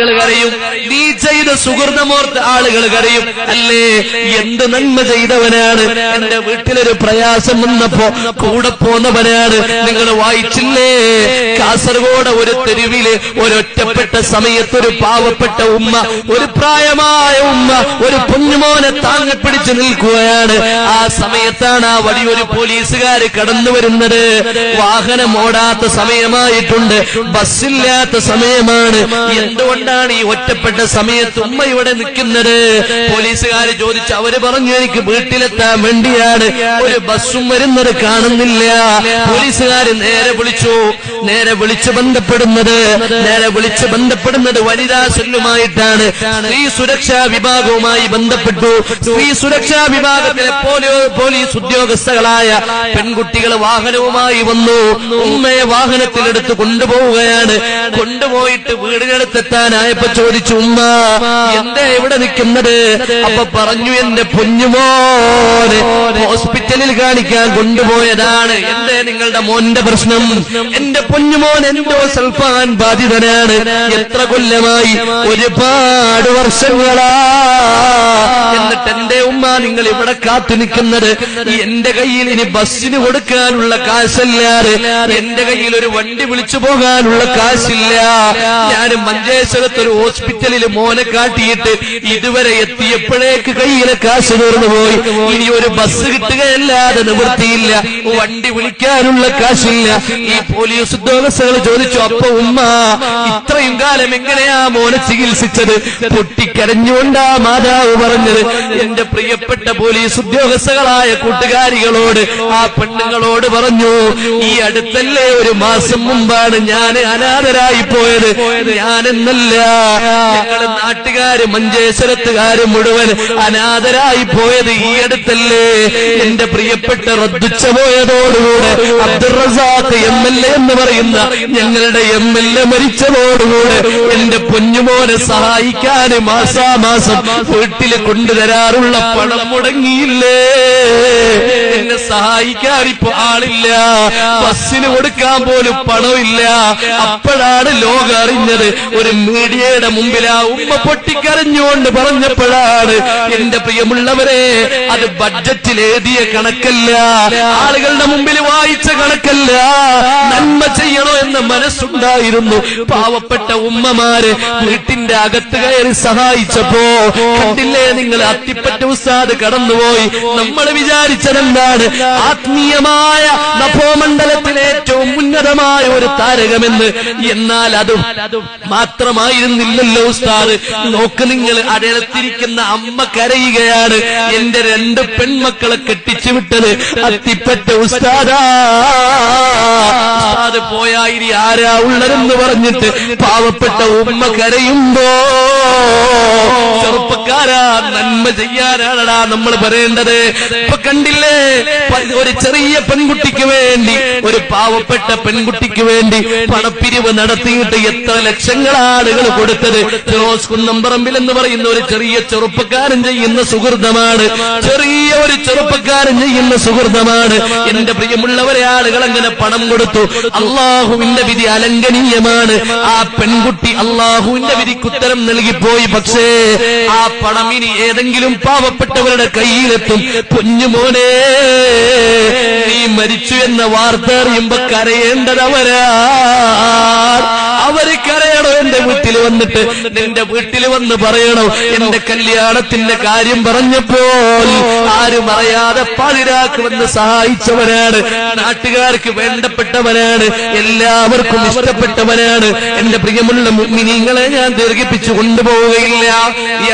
ആളുകൾ കരയും. നീ ചെയ്ത സുഹൃതമോർത്ത് ആളുകൾ കരയും. അല്ലേ എന്ത് നന്മ ചെയ്തവനാണ്? എന്റെ വീട്ടിലൊരു പ്രയാസം വന്നപ്പോ കൂടെ പോന്നവനാണ്. നിങ്ങൾ വായിച്ചില്ലേ? കാസർഗോഡ് ഒരു തെരുവിൽ ഒരൊറ്റപ്പെട്ട സമയത്ത് ഒരു പാവപ്പെട്ട ഉമ്മ ഒരു പ്രായമായ ഉമ്മ ഒരു കുഞ്ഞുമോനെ താങ്ങി പിടിച്ചു നിൽക്കുകയാണ്. ആ സമയത്താണ് ആ വലിയൊരു പോലീസുകാര് കടന്നു വരുന്നത്. വാഹനം ഓടാത്ത സമയമായിട്ടുണ്ട്. ബസ്സില്ലാത്ത സമയമാണ്. എന്തുകൊണ്ടാണ് ഈ ഒറ്റപ്പെട്ട സമയത്ത് ഉമ്മ ഇവിടെ നിൽക്കുന്നത്? പോലീസുകാർ ചോദിച്ചു അവർ പറഞ്ഞു എനിക്ക് വീട്ടിലെത്താൻ വേണ്ടിയാണ്. ഒരു ബസ്സും വരുന്നത് കാണുന്നില്ല. പോലീസുകാർ നേരെ വിളിച്ചു. നേരെ വിളിച്ചു ബന്ധപ്പെടുന്നത്. നേരെ വിളിച്ചു ബന്ധപ്പെടുന്നത് വനിതാ സെല്ലുമായിട്ടാണ്. സ്ത്രീ സുരക്ഷാ വിഭാഗവുമായി ബന്ധപ്പെട്ടു. സ്ത്രീ സുരക്ഷാ വിഭാഗത്തിലെ പോലീ- പോലീസ് ഉദ്യോഗസ്ഥകളായ പെൺകുട്ടികൾ വാഹനവുമായി വന്നു. ഉമ്മയെ വാഹനത്തിലെടുത്ത് കൊണ്ടുപോവുകയാണ്. കൊണ്ടുപോയിട്ട് വീടിനടുത്തെത്താനായപ്പോ ചോദിച്ചു ഉമ്മ എന്താ എവിടെ നിൽക്കുന്നത്? അപ്പൊ പറഞ്ഞു എന്റെ പൊന്നുമോനെ ഹോസ്പിറ്റലിൽ കാണിക്കാൻ കൊണ്ടുപോയതാണ്. എന്തേ നിങ്ങളുടെ മോന്റെ പ്രശ്നം? എന്റെ പൊന്നുമോൻ എന്തോ സൽഫാൻ ബാധിതനാണ്. എത്ര കൊല്ലമായി ഒരുപാട് വർഷങ്ങളാ. എന്നിട്ട് എന്റെ ഉമ്മ നിങ്ങൾ ഇവിടെ കാത്തു നിൽക്കുന്നത്? എന്റെ കയ്യിൽ ഇനി ബസ്സിന് കൊടുക്കാനുള്ള കാശല്ലാതെ എന്റെ കയ്യിൽ ഒരു വണ്ടി വിളിച്ചു പോകാനുള്ള കാശില്ല. ഞാൻ മഞ്ചേശ്വരത്ത് ഒരു ഹോസ്പിറ്റലിൽ മോനെ കാട്ടിയിട്ട് ഇതുവരെ എത്തിയപ്പോഴേക്ക് കയ്യിലെ കാശ് തീർന്നു പോയി ഇനി ഒരു ബസ് കിട്ടുകയല്ലാതെ നിവൃത്തിയില്ല. വണ്ടി വിളിക്കാനുള്ള കാശില്ല. ഈ പോലീസ് ഉദ്യോഗസ്ഥകൾ ചോദിച്ചു അപ്പൊ ഉമ്മ ഇത്രയും കാലം എങ്ങനെയാ മോനെ ചികിത്സിച്ചത്? പൊട്ടിക്കരഞ്ഞുകൊണ്ടാ മാതാവ് പറഞ്ഞത്. എന്റെ പ്രിയപ്പെട്ട പോലീസ് ഉദ്യോഗസ്ഥകളായ കൂട്ടുകാരികളോട് ആ പെണ്ണുങ്ങളോട് പറഞ്ഞു ഈ അടുത്തല്ലേ ഒരു മാസം മുമ്പാണ് ഞാൻ അനാഥരായി പോയത്. ഞാനെന്നല്ല ഞങ്ങൾ നാട്ടുകാര് മഞ്ചേശ്വരത്തുകാര് മുഴുവൻ അനാഥരായി പോയത് ഈ അടുത്തല്ലേ? എന്റെ പ്രിയപ്പെട്ട റദ്ദുച്ച പോയതോടുകൂടെ Abdul Razak M L A എന്ന് പറയുന്ന ഞങ്ങളുടെ എം എൽ എ മരിച്ചതോടുകൂടെ എന്റെ പൊന്നുമോനെ സഹായിക്കാൻ മാസാമാസം വീട്ടിൽ കൊണ്ടുതരാറുള്ള പണം മുടങ്ങിയില്ലേ? എന്നെ സഹായിക്കാൻ ഇപ്പൊ ആളില്ല. ബസ്സിന് കൊടുക്കാൻ പോലും പണമില്ല. അപ്പോഴാണ് ലോകം അറിഞ്ഞത് ഒരു മീഡിയയുടെ മുമ്പിൽ ആ ഉമ്മ പൊട്ടിക്കരഞ്ഞുകൊണ്ട് പറഞ്ഞപ്പോഴാണ് എന്റെ പ്രിയമുള്ളവരെ അത് ബഡ്ജറ്റിൽ എഴുതിയ കണക്കല്ല. ആളുകളുടെ മുമ്പിൽ വായിച്ച കണക്കല്ല നന്മ ചെയ്യണോ എന്ന മനസ്സുണ്ടായിരുന്നു. പാവപ്പെട്ട ഉമ്മമാര് വീട്ടിന്റെ അകത്ത് കയറി സഹായിച്ചപ്പോ കണ്ടില്ലേ നിങ്ങൾ അത്തിപ്പറ്റ ഉസ്താദ് കടന്നുപോയി. നമ്മൾ വിചാരിച്ചതെന്താണ്? ആത്മീയമായ നഭോമണ്ഡലത്തിലെ ഏറ്റവും ഉന്നതമായ ഒരു താരകമെന്ന്. എന്നാൽ അതും മാത്രമായിരുന്നില്ലല്ലോ ഉസ്താദ്. നോക്ക് നിങ്ങൾ അടയത്തിരിക്കുന്ന അമ്മ കരയുകയാണ്. എന്റെ രണ്ട് പെൺമക്കളെ കെട്ടിച്ചു വിട്ടത് അത്തിപ്പറ്റ ഉസ്താദാ. ഉസ്താദ് പോയായിരി ആരാ ഉള്ളതെന്ന് പറഞ്ഞിട്ട് പാവപ്പെട്ട ഉമ്മ കരയുമ്പോ ചെറുപ്പക്കാരാ നന്മ ചെയ്യാനാണടാ നമ്മൾ പറയേണ്ടത്. ഇപ്പൊ കണ്ടില്ലേ? ഒരു ചെറിയ പെൺകുട്ടിക്ക് വേണ്ടി ഒരു പാവപ്പെട്ട പെൺകുട്ടിക്ക് വേണ്ടി പണപ്പിരിവ് നടത്തിയിട്ട് എത്ര ലക്ഷങ്ങൾ ആളുകൾ കൊടുത്തത്. ജോസ് കുന്നംപറമ്പിൽ എന്ന് പറയുന്ന ഒരു ചെറിയ ചെറുപ്പക്കാരൻ ചെയ്യുന്ന സുഹൃതമാണ്. ചെറിയ ഒരു ചെറുപ്പക്കാരൻ ചെയ്യുന്ന സുഹൃതമാണ്. എന്റെ പ്രിയമുള്ളവരെ ആളുകൾ അങ്ങനെ പണം കൊടുത്തു. അള്ളാഹുവിന്റെ വിധി അലംഘനീയമാണ് ആ പെൺകുട്ടി അള്ളാഹുവിന്റെ വിധിക്ക് ഉത്തരം നൽകിപ്പോയി. പക്ഷേ ആ പണം ഇനി ഏതെങ്കിലും പാവപ്പെട്ടവരുടെ കയ്യിലെത്തും. കുഞ്ഞുമോനെ നീ മരിച്ചു എന്ന വാർത്ത അറിയുമ്പോ കരയേണ്ടതവരാ. അവർ കരയണോ? എന്റെ വീട്ടിൽ വന്നിട്ട് നിന്റെ വീട്ടിൽ വന്ന് പറയണോ? എന്റെ കല്യാണത്തിന്റെ കാര്യം പറഞ്ഞപ്പോൾ ആരും അറിയാതെ പാതിരാക്ക് വന്ന് സഹായിച്ചവനാണ്. നാട്ടുകാർക്ക് വേണ്ടപ്പെട്ടവനാണ്. എല്ലാവർക്കും ഇഷ്ടപ്പെട്ടവനാണ്. എന്റെ പ്രിയമുള്ള മിനിങ്ങളെ ഞാൻ ദീർഘിപ്പിച്ചു കൊണ്ടുപോവുകയില്ല. ഈ